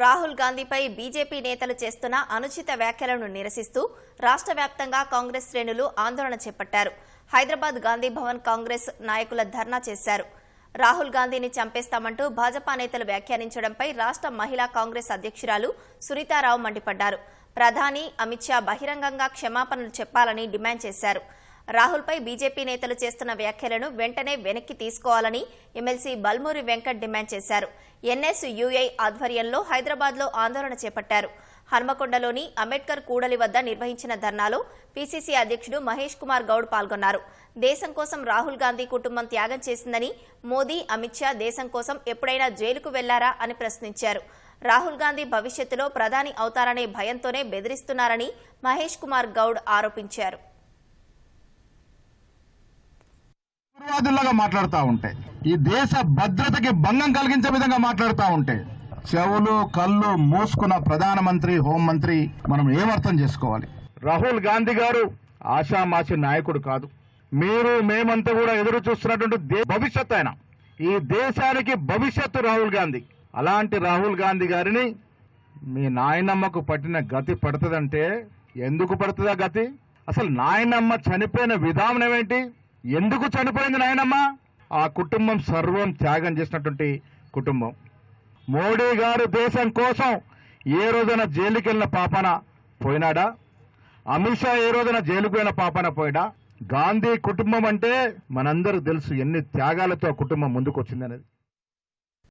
Rahul గాంధీపై BJP నేతలు చేస్తున్న అనుచిత వ్యాఖ్యలను నిరసిస్తూ రాష్ట్ర వ్యాప్తంగా కాంగ్రెస్ శ్రేణులు ఆందోళన చేపట్టారు. హైదరాబాద్ గాంధీ భవన్ కాంగ్రెస్ నాయకుల ధర్నా చేశారు. రాహుల్ గాంధీని చంపేస్తామంటూ భాజపా నేతలు వ్యాఖ్యానించడంపై రాష్ట్ర మహిళా కాంగ్రెస్ అధ్యక్షురాలు సునీతారావు మండిపడ్డారు. ప్రధాని అమిత్ షా బహిరంగంగా క్షమాపణలు చెప్పాలని డిమాండ్ చేశారు. రాహుల్పై బీజేపీ నేతలు చేస్తున్న వ్యాఖ్యలను వెంటనే వెనక్కి తీసుకోవాలని ఎమ్మెల్సీ బల్మూరి వెంకట్ డిమాండ్ చేశారు. ఎన్ఎస్యుఐ ఆధ్వర్యంలో హైదరాబాద్లో ఆందోళన చేపట్టారు. హన్మకొండలోని అంబేద్కర్ కూడలి వద్ద నిర్వహించిన ధర్నాలో పీసీసీ అధ్యక్షుడు మహేష్ కుమార్ గౌడ్ పాల్గొన్నారు. దేశం కోసం రాహుల్ గాంధీ కుటుంబం త్యాగం చేసిందని మోదీ అమిత్ షా దేశం కోసం ఎప్పుడైనా జైలుకు వెళ్ళారా అని ప్రశ్నించారు. రాహుల్ గాంధీ భవిష్యత్తులో ప్రధాని అవుతారనే భయంతోనే బెదిరిస్తున్నారని మహేష్ కుమార్ గౌడ్ ఆరోపించారు. ఉగ్రవాదుల్లాగా మాట్లాడుతూ ఉంటాయి ఈ దేశ భద్రతకి భంగం కలిగించే విధంగా మాట్లాడుతూ ఉంటే చెవులు కళ్ళు మూసుకున్న ప్రధానమంత్రి హోంమంత్రి మనం ఏమర్థం చేసుకోవాలి? రాహుల్ గాంధీ గారు ఆషామాషి నాయకుడు కాదు. మీరు మేమంతా కూడా ఎదురు చూస్తున్నటువంటి దే- భవిష్యత్ ఆయన. ఈ దేశానికి భవిష్యత్తు రాహుల్ గాంధీ. అలాంటి రాహుల్ గాంధీ గారిని మీ నాయనమ్మకు పట్టిన గతి పడుతుందంటే ఎందుకు పడుతుందా గతి? అసలు నాయనమ్మ చనిపోయిన విధానం ఏంటి ఎందుకు చనిపోయింది నాయనమ్మ? ఆ కుటుంబం సర్వం త్యాగం చేసినటువంటి కుటుంబం. మోడీ గారు దేశం కోసం ఏ రోజున జైలుకి వెళ్ళిన పాపన పోయినాడా? అమిత్ షా ఏ రోజున జైలుకు పోయిన పాపన పోయినా గాంధీ కుటుంబం అంటే మనందరూ తెలుసు ఎన్ని త్యాగాలతో ఆ కుటుంబం ముందుకు వచ్చిందనేది